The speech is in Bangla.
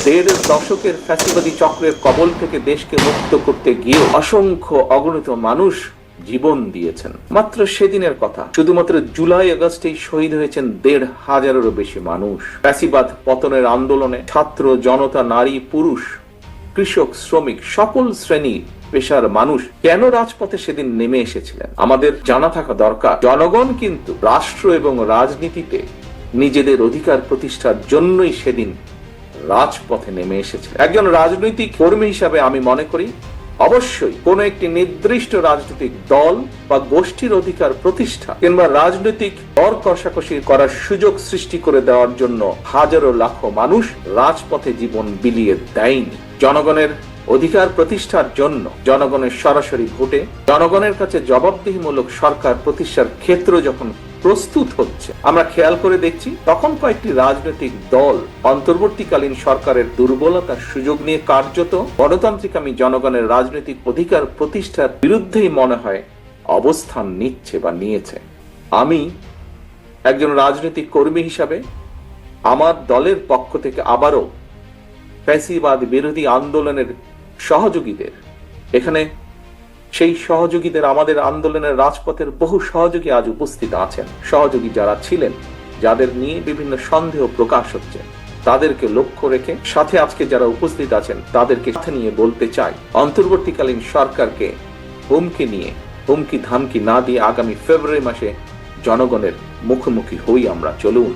দেড় দশকের ফ্যাসিবাদী চক্রের কবল থেকে দেশকে মুক্ত করতে গিয়ে অসংখ্য অগণিত মানুষ জীবন দিয়েছেন। মাত্র সেদিনের কথা, শুধুমাত্র জুলাই আগস্টেই শহীদ হয়েছেন দেড় হাজারেরও বেশি মানুষ। ফ্যাসিবাদ পতনের আন্দোলনে ছাত্র, জনতা, নারী, পুরুষ, কৃষক, শ্রমিক, সকল শ্রেণি পেশার মানুষ কেন রাজপথে সেদিন নেমে এসেছিলেন? আমাদের জানা থাকা দরকার, জনগণ কিন্তু রাষ্ট্র এবং রাজনীতিতে নিজেদের অধিকার প্রতিষ্ঠার জন্যই সেদিন রাজপথে নেমে এসেছে। একজন রাজনৈতিক কর্মী হিসাবে আমি মনে করি, অবশ্যই কোন একটি নির্দিষ্ট রাজনৈতিক দল বা গোষ্ঠীর অধিকার প্রতিষ্ঠা কিংবা রাজনৈতিক দর কষাকষি করার সুযোগ সৃষ্টি করে দেওয়ার জন্য হাজারো লাখো মানুষ রাজপথে জীবন বিলিয়ে দেয়নি। জনগণের অধিকার প্রতিষ্ঠার জন্য জনগণের সরাসরি ভোটে, জনগণের কাছে জবাবদিহিমূলক সরকার প্রতিষ্ঠার ক্ষেত্র যখন প্রস্তুত হচ্ছে। আমরা খেয়াল করে দেখছি, তখন কয়েকটি রাজনৈতিক দল অন্তর্বর্তীকালীন সরকারের দুর্বলতার সুযোগ নিয়ে কার্যত গণতান্ত্রিক আমি জনগণের রাজনৈতিক অধিকার প্রতিষ্ঠার বিরুদ্ধেই মনে হয় অবস্থান নিচ্ছে বা নিয়েছে। আমি একজন রাজনৈতিক কর্মী হিসাবে আমার দলের পক্ষ থেকে আবারও ফ্যাসিবাদ বিরোধী আন্দোলনের সহযোগীদের, এখানে সেই সহযোগীদের আমাদের আন্দোলনের রাজপথের বহু সহযোগী আজ উপস্থিত আছেন। সহযোগী যারা ছিলেন, যাদের নিয়ে বিভিন্ন সন্দেহ প্রকাশ হচ্ছে, তাদেরকে লক্ষ্য রেখে সাথে আজকে যারা উপস্থিত আছেন, তাদেরকে সাথে নিয়ে বলতে চাই, অন্তর্বর্তীকালীন সরকারকে হুমকি নিয়ে হুমকি ধামকি না দিয়ে আগামী ফেব্রুয়ারি মাসে জনগণের মুখোমুখি হই আমরা, চলুন।